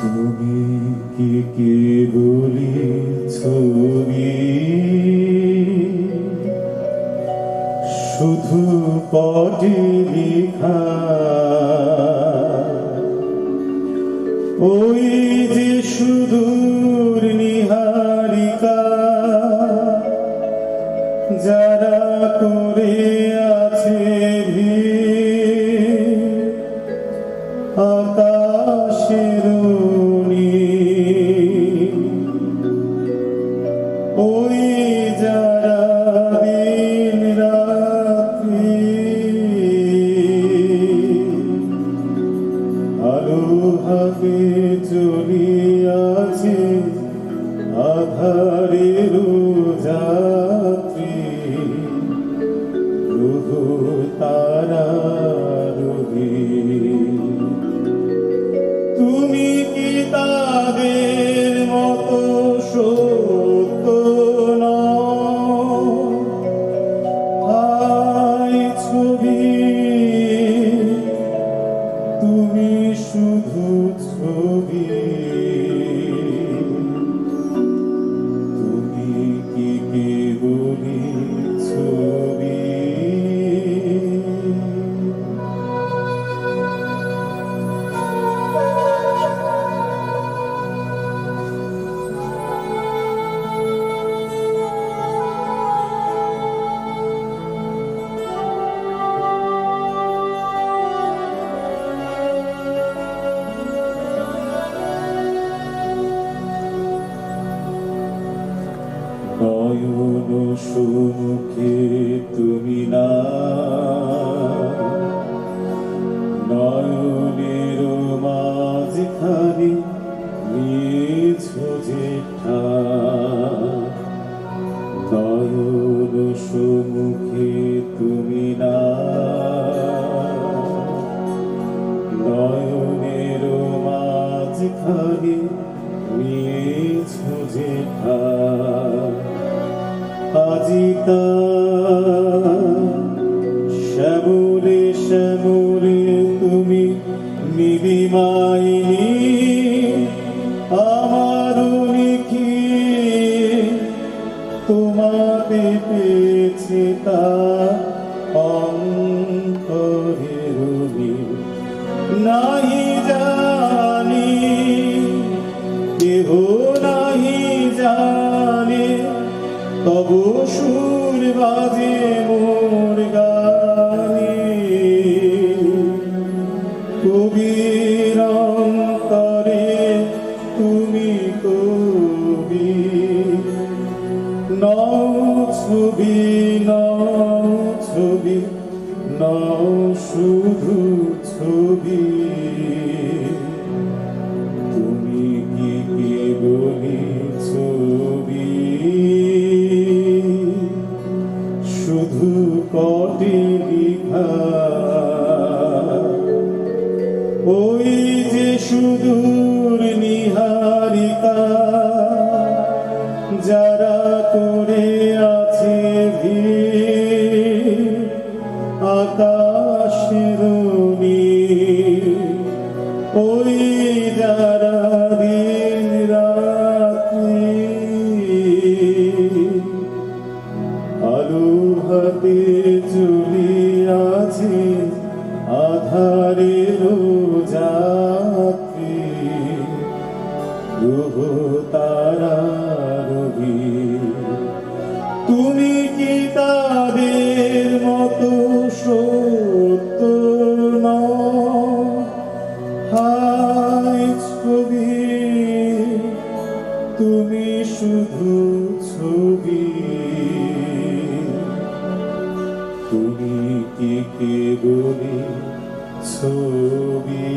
তুমি কি কেবলি ছবি শুধু পটে লেখা। ওই যে সুদূর নিহারিকা, যারা করে আছে আকাশের চলিয়াছে আধারের তুমি শুধু ছবি নয়ন সুমুখে তুমি না। নয়নের মাঝখানে নিয়েছো যেঠা নয়ন সুমুখে তুমি না। নয়নের মাঝখানে নিয়েছো যেঠা আজিতা শ্যামলে শ্যামলে তুমি নিবিমাইনি আমার লিখি তোমাকে পেয়েছে তা অন্তরের নাহি জানি তব সুর বাজে মোর গানে কবির অন্তরে তুমি কবি নও ছবি নও ছবি নও শুধু ছবি ওই যে সুদূর নিহারিকা যারা গ্রহ তারা তুমি কি তাদের মতো সত্য? হায় ছবি, তুমি শুধু ছবি। তুমি কি কেবলি ছবি?